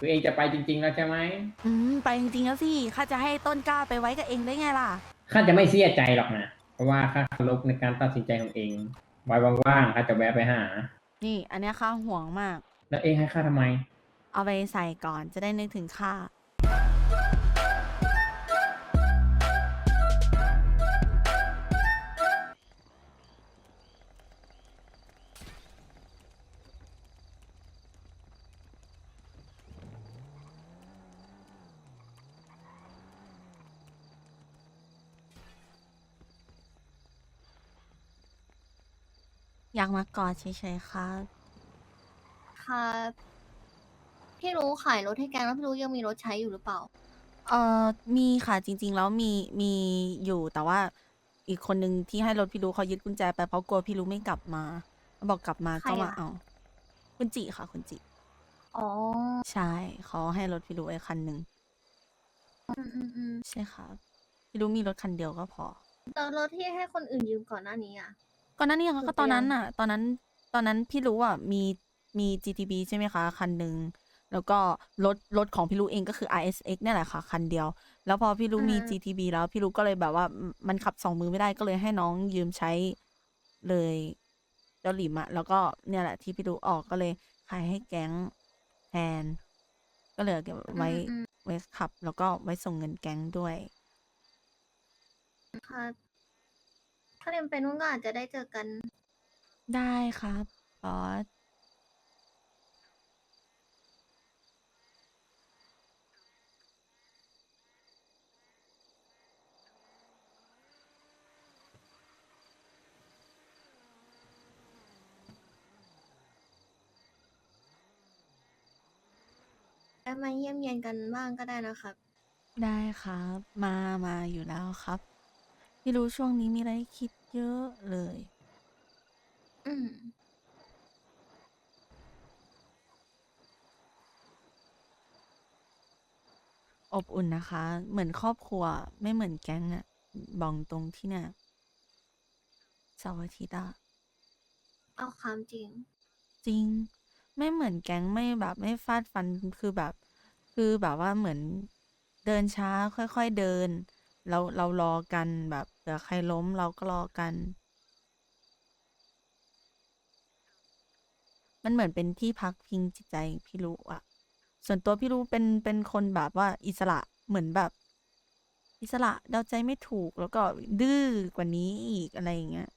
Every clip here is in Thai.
ตัวเองจะไปจริง ๆ แล้วใช่ไหมอืมไปจริงๆแล้วสิข้าจะให้ต้นกล้าไปไว้กับเองได้ไงล่ะ ข้าจะไม่เสียใจหรอกนะ เพราะว่าข้าเคารพในการตัดสินใจของเองไว้ว่างๆข้าจะแวะไปหา นี่ อันเนี้ยข้าห่วงมาก แล้วเองให้ข้าทำไม เอาไปใส่ก่อนจะได้นึกถึงข้า อยากมากอดเฉยๆครับครับพี่รู้ขายรถให้แกงแล้วพี่รู้ยังมีรถใช้อยู่หรือเปล่า เอ่อมีค่ะจริง ๆ แล้วมีมีอยู่แต่ว่าอีกคนนึงที่ให้รถพี่รู้เขายึดกุญแจไปเพราะกลัวพี่รู้ไม่กลับมา บอกกลับมาใครก็มาอะ เอาคุณจิค่ะคุณจิอ๋อใช่เขาให้รถพี่รู้ไอ้คันหนึ่งอืมอืมอืมใช่ค่ะพี่รู้มีรถคันเดียวก็พอ แล้วรถที่ให้คนอื่นยืมก่อนหน้านี้อะ ก่อนหน้านี้ถูค่ะกก็ตอนนั้นยังน่ะ ตอนนั้นตอนนั้นพี่รู้อะมีมี GTB ใช่ไหมคะ คันหนึ่งแล้วก็รถรถของพี่รู้เองก็คือ RSX เนี่ยแหละค่ะ คันเดียว แล้วพอพี่รู้มี GTB แล้วพี่รู้ก็เลยแบบว่ามันมันขับสองมือไม่ได้ก็เลยให้น้องยืมใช้เลยเจ้าหลิมอะแล้วก็เนี่ยแหละที่พี่รู้ออกก็เลยขายให้แก๊งแทน ก็เหลือเก็บไว้อืมไว้ขับ แล้วก็ไว้ส่งเงินแก๊งด้วยอืมครับ ถ้าเรียนไปนู่นก็อาจจะได้เจอกัน ได้ครับบอสได้มาเยี่ยมเยียนกันบ้างก็ได้นะครับ ได้ครับ มามาอยู่แล้วครับ พี่รู้ช่วงนี้มีอะไรให้คิดเยอะเลย อืม อบอุ่นนะคะ เหมือนครอบครัวไม่เหมือนแก๊งอะบอกตรงที่เนี่ยเสาร์อาทิตย์อะเอาความจริง จริง ไม่เหมือนแก๊งไม่แบบไม่ฟาดฟันคือแบบ คือแบบว่าเหมือนเดินช้าค่อยๆเดิน เราเรารอกันแบบเผื่อใครล้มเราก็รอกัน มันเหมือนเป็นที่พักพิงจิตใจพี่รู้อะส่วนตัวพี่รู้เป็นเป็นคนแบบว่าอิสระเหมือนแบบ อิสระเดาใจไม่ถูกแล้วก็ดื้อกว่านี้อีกอะไรอย่างเงี้ย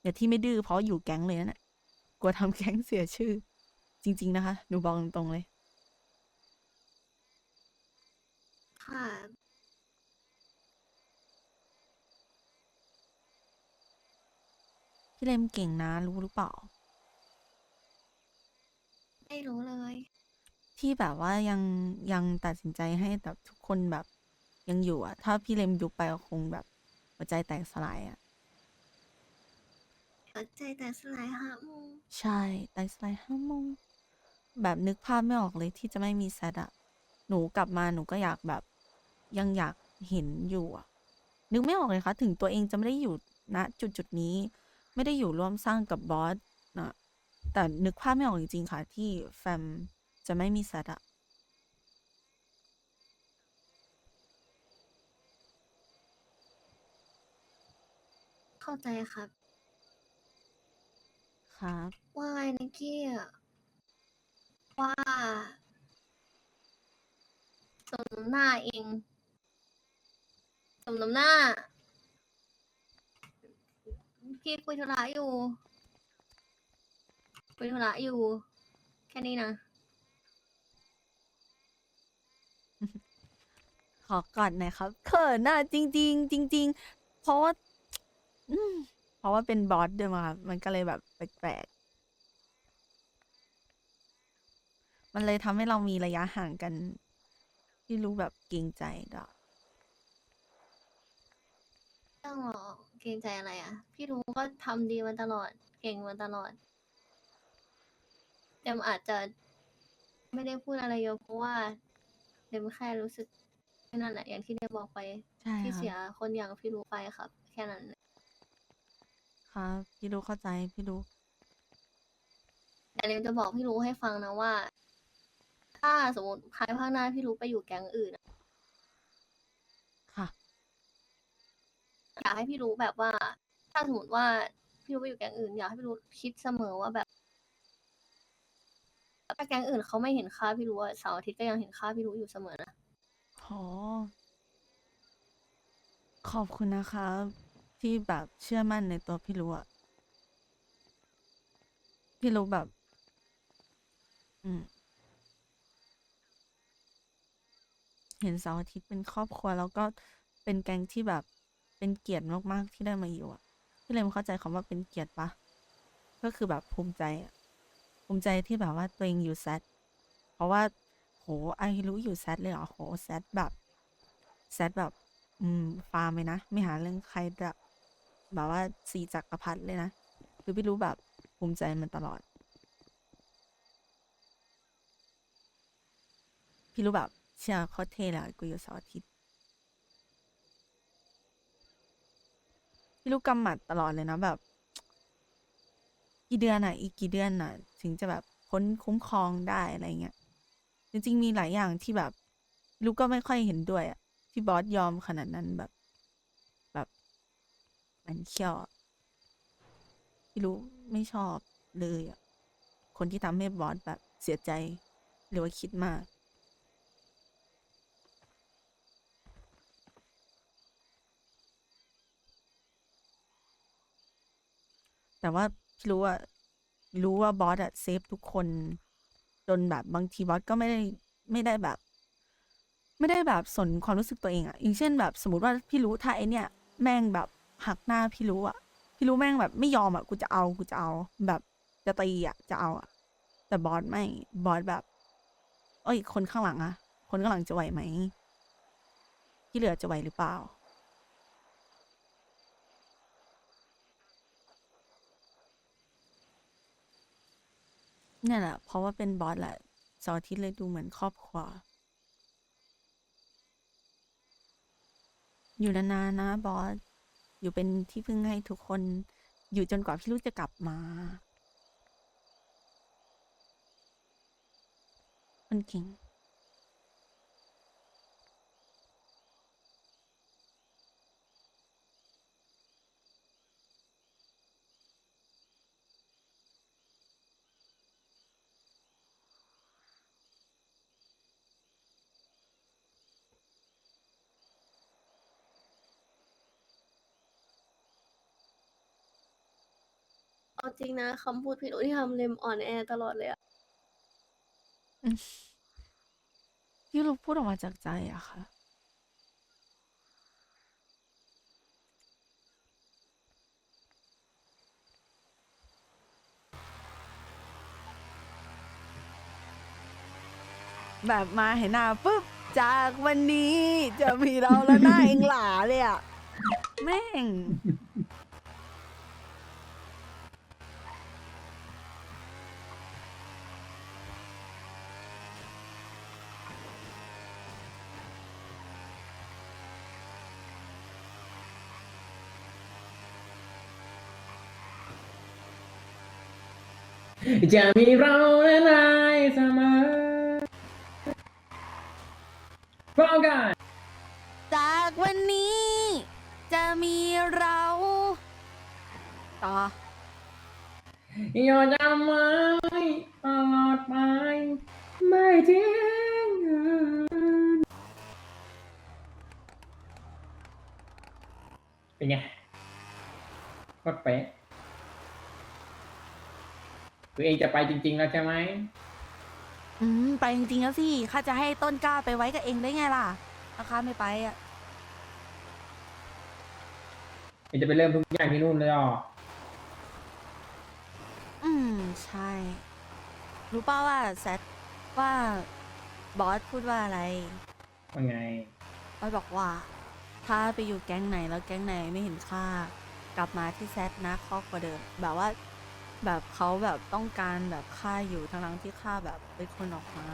เดี๋ยวที่ไม่ดื้อเพราะอยู่แก๊งเลยนะเนี่ยกลัวทำแก๊งเสียชื่อ จริง ๆ นะคะ หนูบอกตรงๆเลย ค่ะ พี่เลมเก่งนะ รู้หรือเปล่า ไม่รู้เลย ที่แบบว่ายังยังตัดสินใจให้แบบทุกคนแบบยังอยู่อะถ้าพี่เลมยุบไปก็คงแบบหัวใจแตกสลายอะหัวใจแต่สลายหาโมงใช่แตกสลายห้าโมงแบบนึกภาพไม่ออกเลยที่จะไม่มีแซดอะหนูกลับมาหนูก็อยากแบบ ยังอยากเห็นอยู่อะนึกไม่ออกเลยค่ะถึงตัวเองจะไม่ได้อยู่ณจุดจุดๆนี้ ไม่ได้อยู่ร่วมสร้างกับบอสนะแต่นึกภาพไม่ออกจริง ๆ ค่ะ ที่แฟมจะไม่มีแซดอะเข้าใจครับ ครับ ว่าไงนิกกี้อะว่าสมน้ำหน้าเองสมน้ำหน้า พี่คุยธุระอยู่ คุยธุระอยู่ แค่นี้นะ ขอกอดหน่อยครับเขินอะจริงๆจริง ๆ เพราะว่าอืมเพราะว่าเป็นบอสด้วยมาครับมันก็เลยแบบแปลกๆมันเลยทำให้เรามีระยะห่างกัน ที่รู้แบบเกรงใจดอก ต้องหรอกเกรงใจอะไรอะ พี่รู้ก็ทำดีมาตลอด เก่งมาตลอดเดมอาจจะไม่ได้พูดอะไรเยอะเพราะว่าเดมแค่รู้สึกแค่นั้นแหละอย่างที่เดมบอกไปใช่ที่คเสีรัยบคนอย่างพี่รู้ไปครับ แค่นั้นแหละครับพี่รู้เข้าใจพี่รู้แต่เดมจะบอกพี่รู้ให้ฟังนะว่า ถ้าสมมติภายภาคหน้าพี่รู้ไปอยู่แก๊งอื่นอะค่ะ อยากให้พี่รู้แบบว่า ถ้าสมมติว่าพี่รู้ไปอยู่แก๊งอื่นอยากให้พี่รู้คิดเสมอว่าแบบถ้าแก๊งอื่นเขาไม่เห็นค่าพี่รู้ว่าเสาร์อาทิตย์ก็ยังเห็นค่าพี่รู้อยู่เสมอนะขอขอบคุณนะคะ ที่แบบเชื่อมั่นในตัวพี่รู้อะพี่รู้แบบ อืม เห็นเสาร์อาทิตย์เป็นครอบครัว แล้วก็เป็นแก๊งที่แบบ เป็นเกียรติมากๆที่ได้มาอยู่อะพี่เลยเข้าใจคำว่าเป็นเกียรติปะก็คือแบบภูมิใจอะภูมิใจที่แบบว่าตัวเองอยู่แซดเพราะว่าโหไอรู้อยู่แซดเลยเหรอโหแซดแบบแซดแบบ อืม ฟาร์มเลยนะ ไม่หาเรื่องใครแบบแบบว่าสีจักรพรรดิเลยนะคือพี่รู้แบบภูมิใจมันตลอด พี่รู้แบบเชื่อโคตรเท่เลยกูอยู่เสาร์อาทิตย์ พี่รู้กำหมัดตลอดเลยนะแบบ กี่เดือนอะ อีกกี่เดือนอะ ถึงจะแบบพ้นคุ้มครองได้อะไรเงี้ยจริงๆมีหลายอย่างที่แบบลูกก็ไม่ค่อยเห็นด้วยอะที่บอสยอมขนาดนั้นแบบ แบบมันเขี้ยวพี่รู้ไม่ชอบเลยอะคนที่ทำให้บอสแบบเสียใจ หรือว่าคิดมาก แต่ว่าพี่รู้ว่ารู้ว่าบอสอะเซฟทุกคน จนแบบบางทีบอสก็ไม่ได้ไม่ได้แบบ ไม่ได้แบบสนความรู้สึกตัวเองอะอย่างเช่นแบบสมมติว่าพี่รู้ถ้าไอเนี่ย แม่งแบบหักหน้าพี่รู้อะพี่รู้แม่งแบบไม่ยอมอะกูจะเอากูจะเอา แบบจะตีอะจะเอาอะแต่บอสไม่บอสแบบ เอ้ย คนข้างหลังอะคนข้างหลังจะไหวไหมที่เหลือจะไหวหรือเปล่า เนี่ยแหละ เพราะว่าเป็นบอสแหละเสาร์อาทิตย์เลยดูเหมือนครอบครัว อยู่นานๆนะบอส อยู่เป็นที่พึ่งให้ทุกคน อยู่จนกว่าพี่ลูกจะกลับมาคนเก่ง เอาจริงนะคำพูดพี่รู้ที่ทำเลมอ่อนแอตลอดเลยอะพี่ลูกพูดออกมาจากใจอะค่ะ แบบมาเห็นหน้าปุ๊บ จากวันนี้จะมีเราแล้วหน้าเองหลาเลยอะแม่ง จะมีเราและนายเสมอพร้อมกันจากวันนี้ จะมีเรา ต่อ อย่าจำไว้ตลอดไป ไม่ทิ้งกันเป็นไงโคตรเป๊ะ ตัวเองจะไปจริง ๆ แล้วใช่ไหมอืมไปจริงๆแล้วสิข้าจะให้ต้นกล้าไปไว้กับเองได้ไงล่ะถ้าข้าไม่ไปอะเองจะไปเริ่มทุกอย่างที่นู่นเลยอ่ออืมใช่ รู้ป่าว่าแซดว่าบอสพูดว่าอะไรว่าไงบอสบอกว่า ถ้าไปอยู่แก๊งไหนแล้วแก๊งไหนไม่เห็นค่ากลับมาที่แซดนะครอบกว่าเดิมแบบว่า แบบเขาแบบต้องการแบบค่าอยู่ทั้งๆที่ค่าแบบเป็นคนออกมา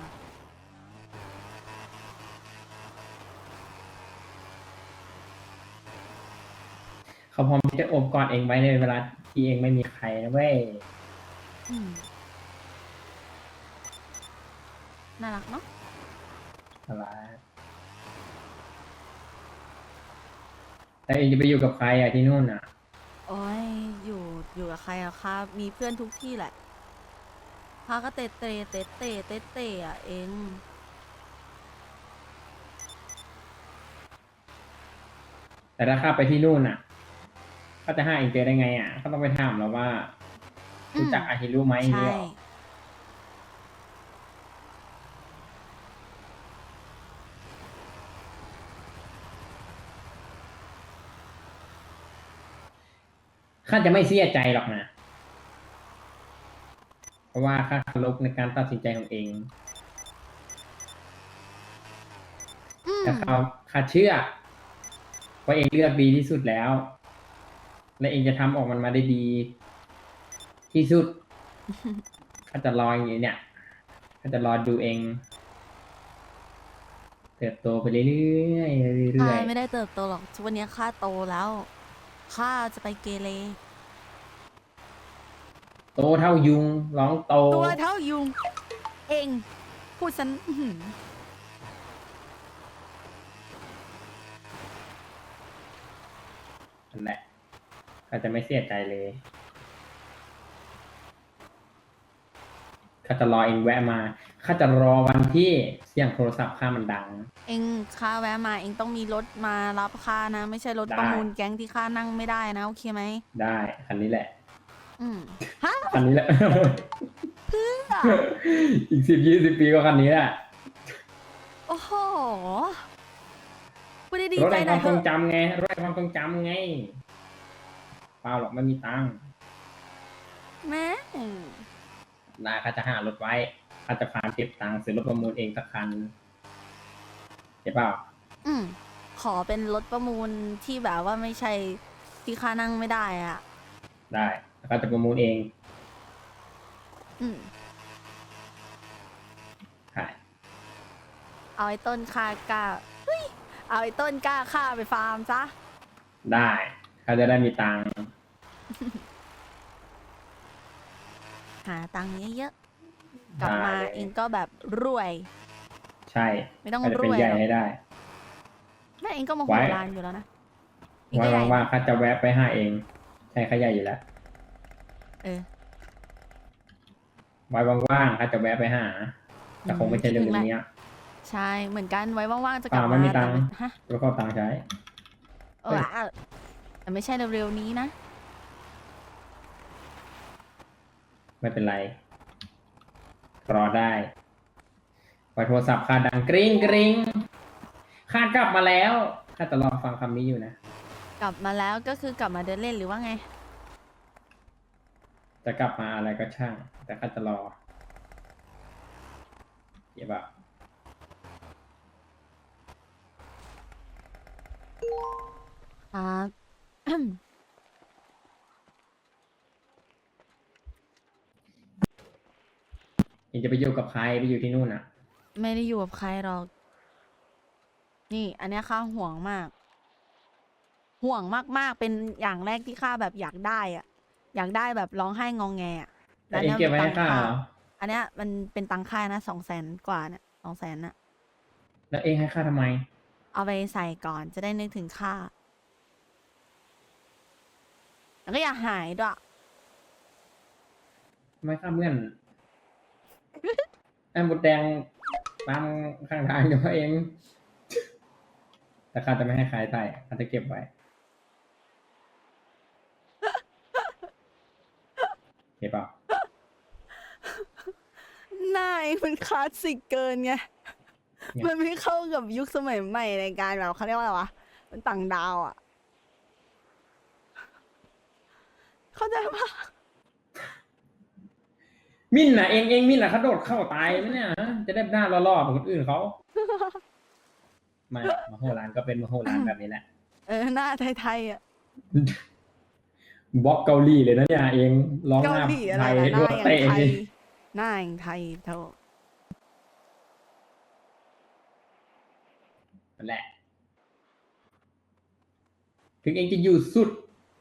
เขาพร้อมที่จะโอบกอดเองไว้ในเวลาที่เองไม่มีใครนะเว้ยอืมน่ารักเนาะอะไรแต่เองจะไปอยู่กับใครอะที่นู่นอะโอ้ยอยู่ อยู่กับใครอะคะมีเพื่อนทุกที่แหละพาก็เตะเตะเตะเตะเตะเตะอะเองแต่ถ้าข้าไปที่นู่นอะเขาจะหาเองเจอได้ไงอะเขาต้องไปถามเราว่ารู้จักอาฮิรุไหมอย่างใช่นี้หรอ ข้าจะไม่เสียใจหรอกนะ เพราะว่าข้าเคารพในการตัดสินใจของเองอืมแต่เขาข้าเชื่อว่าเองเลือกดีที่สุดแล้ว และเองจะทำออกมันมาได้ดี ที่สุด ข้าจะรออย่างนี้เนี่ย ข้าจะรอดูเอง เติบโตไปเรื่อยๆเรื่ข้าอยไม่ได้เติบโตหรอกทุกวันนี้ข้าโตแล้ว ข้าจะไปเกเรๆโตเท่ายุงร้องโต ตัวเท่ายุง เองพูดฉันอื้อหือนั่นแหละข้าจะไม่เสียใจเลยข้าจะรอเองแวะมา ข้าจะรอวันที่เสียงโทรศัพท์ข้ามันดัง เองข้าแวะมาเองต้องมีรถมารับข้านะ ไม่ใช่รถได้ ประมูลแก๊งที่ข้านั่งไม่ได้นะโอเคไหมได้คันนี้แหละอืมฮะคันนี้แหละ อีกสิบยี่สิบปีก็คันนี้แหละโอ้โหพูดได้ดีรถใจแห่งหคน่อวายมเถทรงอะจำไงรถแห่งความทรงจำไงเปล่าหรอกไม่มีตังค์แม่ นาข้าจะหารถไว้ข้าจะพาเก็บตังค์ซื้อรถประมูลเองสักคันเห็นเปล่า อืมขอเป็นรถประมูลที่แบบว่าไม่ใช่ที่ข้านั่งไม่ได้อะ ได้แล้วก็จะประมูลเองอืมใช่เอาไอ้ต้นค่ากล้าเฮ้ยเอาไอ้ต้นกล้าฆ่าไปฟาร์มซะ ได้เขาจะได้มีตังค์ หาตังค์เยอะๆ กลับมาได้เองก็แบบรวย ใช่ไม่ต้องข้าจะรเป็นวยใหญ่หรอกให้ได้แม่เองก็โมโหไว้รานอยู่แล้วนะเองไว้ก็ใหญ่ว่างๆข้าจะแวะไปหาเอง ใช่ข้าใหญ่อยู่แล้วเออไว้ว่างๆข้าจะแวะไปหาแต่คงไม่ใช่เรื่องนี้อะใช่เหมือนกันไว้ว่างๆจะกลับอ่าไม่มามีตังค์แต่ฮะแล้วก็ตังค์ใช้เอออะแต่ไม่ใช่เร็วๆนี้นะ ไม่เป็นไร รอได้ไว้โทรศัพท์ข้าดังกริ๊งกริ๊งข้ากลับมาแล้วข้าจะรอฟังคำนี้อยู่นะ กลับมาแล้วก็คือกลับมาเดินเล่นหรือว่าไง จะกลับมาอะไรก็ช่าง แต่ข้าจะรอเดี๋ยวแบบครับ เองจะไปอยู่กับใครไปอยู่ที่นู่นอะ ไม่ได้อยู่กับใครหรอก นี่ อันเนี้ยข้าห่วงมาก ห่วงมากๆ เป็นอย่างแรกที่ข้าแบบอยากได้อะอยากได้แบบร้องไห้งองแงอะแต่เองเก็บไว้ให้ข้าเหรออันเนี้ยมันเป็นตังค่านะสองแสนกว่าเนี่ยสองแสนน่ะ แล้วเองให้ข้าทำไม เอาไปใส่ก่อนจะได้นึกถึงค่า แล้วก็อย่าหายด้วยทำไมข้าเมื่อน ไอ้หมดแดงตามข้างทางอยู่เอง แต่ข้าจะไม่ให้ใครใส่ข้าจะเก็บไว้ เก็บเปล่าหน้าเองมันคลาสสิกเกินไงเนี่ยมันไม่เข้ากับยุคสมัยใหม่ในการแบบเขาเรียกว่าอะไรวะ มันต่างดาวอะ เข้าใจปะ มินน่ะเองเองมินน่ะเขาโดดเข้าตายไหมเนี่ยฮะจะได้หน้าล่อๆเหมือนคนอื่นเขาไม่มโหฬารก็เป็นมโหฬารแบบนี้แหละเออหน้าไทยๆอะ บล็อกเกาหลีเลยนะเนี่ยเองร้องหเกาน้าหลีอะไรไทยนะหด้วน้ายอย่างเตะไทยหน้าอย่างไทยเท่านั่นแหละ ถึงเองจะอยู่สุด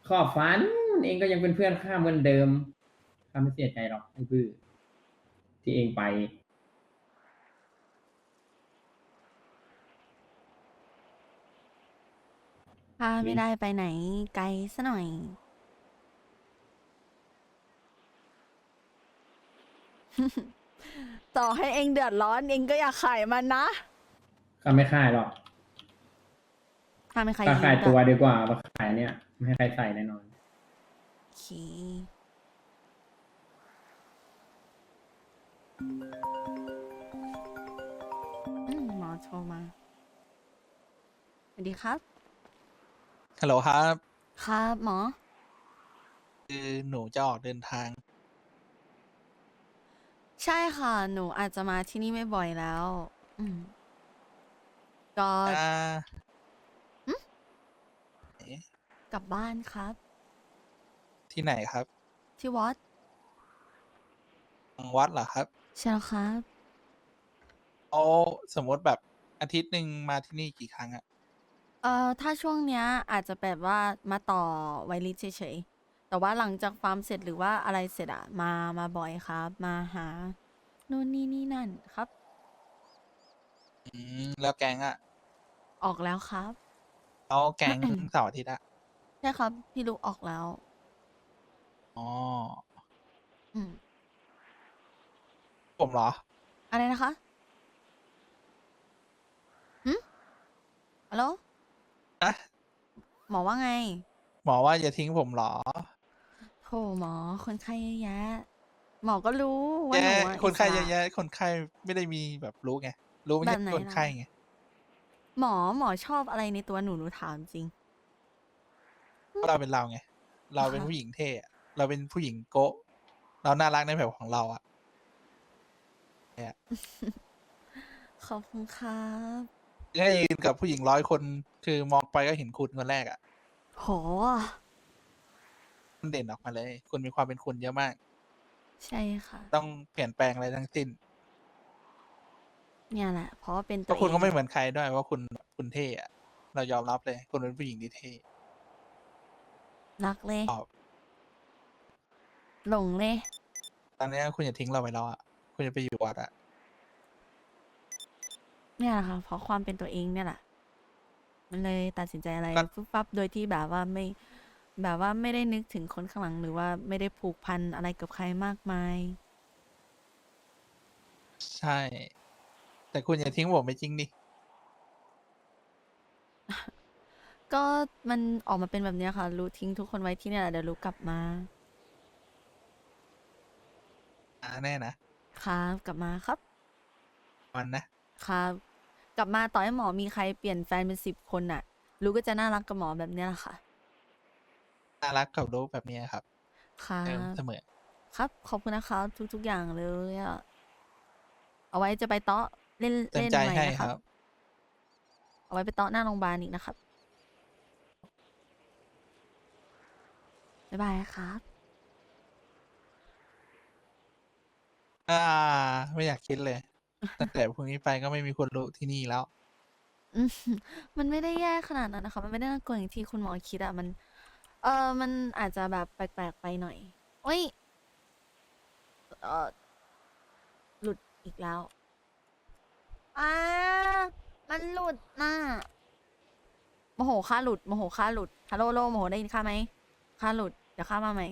ขอบฟ้านู่นเองก็ยังเป็นเพื่อนข้าเหมือนเดิม ข้าไม่เสียใจหรอกไอ้พื้อที่เองไป พาไม่ได้ไปไหนไกลซะหน่อย ต่อให้เองเดือดร้อนเองก็อย่าขายมันนะข้าไม่ขายหรอกข้าไม่ขายข้าขายตัวดีกว่ามาขายเนี่ย ไม่ให้ใครใส่แน่นอน โอเค อืมหมอโทรมา สวัสดีครับ ฮัลโหลครับครับหมอ คือหนูจะออกเดินทาง ใช่ค่ะ หนูอาจจะมาที่นี่ไม่บ่อยแล้ว อืม ก็ อ่า กลับบ้านครับ ที่ไหนครับที่วัด วัดเหรอครับ ใช่แล้วครับ เอาสมมติแบบอาทิตย์หนึ่งมาที่นี่กี่ครั้งอะเอ่อถ้าช่วงเนี้ยอาจจะแบบว่ามาต่อไวลิสเฉยๆ แต่ว่าหลังจากฟาร์มเสร็จหรือว่าอะไรเสร็จอะมามาบ่อยครับ มาหานู่นนี่นี่นั่นครับ อืมแล้วแก๊งอะออกแล้วครับ เอาแก๊งเสาร์อาทิตย์อะใช่ครับ พี่ลูกออกแล้ว อ๋อ อืม ผมเหรอ อะไรนะคะหืมฮัลโหลอะ หมอว่าไงหมอว่าอย่าทิ้งผมเหรอโถหมอ คนไข้เยอะแยะ หมอก็รู้ว่าแย่หนูอะคนไข้สเยระอะแยะ คนไข้ไม่ได้มีแบบรู้ไง รู้ไม่แบใช่บไหนคนล่ะไข้ไง หมอหมอชอบอะไรในตัวหนูหนูถามจริง เพราะเราเป็นเราไง เราเป็นอ่าฮะผู้หญิงเท่อะเราเป็นผู้หญิงโกะเราน่ารักในแบบของเราอะ ขอบคุณครับแค่ยืนกับผู้หญิงร้อยคน คือมองไปก็เห็นคุณคนแรกอะโห มันเด่นออกมาเลย คุณมีความเป็นคุณเยอะมาก ใช่ค่ะ ต้องเปลี่ยนแปลงอะไรทั้งสิ้นเนี่ยแหละ เพราะว่าเป็นเพตัวราะคุณเองก็ไม่เหมือนใครด้วยว่าคุณคุณเท่อะเรายอมรับเลย คุณเป็นผู้หญิงที่เท่รักเลย ตอบหลงเลย ตอนนี้คุณอย่าทิ้งเราไปแล้วอะ คุณจะไปอยู่วัดอะเนี่ยแหละค่ะเพราะความเป็นตัวเองเนี่ยแหละ มันเลยตัดสินใจอะไรปุ๊บปั๊บโดยที่แบบว่าไม่ แบบว่าไม่ได้นึกถึงคนข้างหลังหรือว่าไม่ได้ผูกพันอะไรกับใครมากมาย ใช่ แต่คุณอย่าทิ้งผมไปจริงดิก็มันออกมาเป็นแบบเนี้ยค่ะ รู้ทิ้งทุกคนไว้ที่เนี่ยแหละเดี๋ยวรู้กลับมา อ่าแน่นะ ครับ กลับมาครับวันนะครับ กลับมาต่อให้หมอมีใครเปลี่ยนแฟนเป็นสิบคนน่ะรู้ก็จะน่ารักกับหมอแบบเนี้ยแหละค่ะ น่ารักกับรู้แบบนี้ครับครัเติมบ เสมอ ครับ ขอบคุณนะครับทุก ๆ อย่างเลยอะเอาไว้จะไปเตาะเล่นเต็มเล่นใจใหม่ให้นะคครัรับ บ เอาไว้ไปเตาะหน้าโรงพยาบาลอีกนะครับบ๊ายบายครับ อ่า ไม่อยากคิดเลย ตั้งแต่พรุ่งนี้ไปก็ไม่มีคนรู้ที่นี่แล้ว อืมมันไม่ได้แย่ขนาดนั้นนะคะ มันไม่ได้น่ากลัวอย่างที่คุณหมอคิดอะมัน เออมันอาจจะแบบแปลกๆไปหน่อยโอ้ยเออหลุดอีกแล้วอ่ามันหลุดน่ะโมโหค่าหลุดโมโหค่าหลุดฮัลโหลโลโมโหได้ยินค่าไหมค่าหลุดเดี๋ยวค่ามาใหม่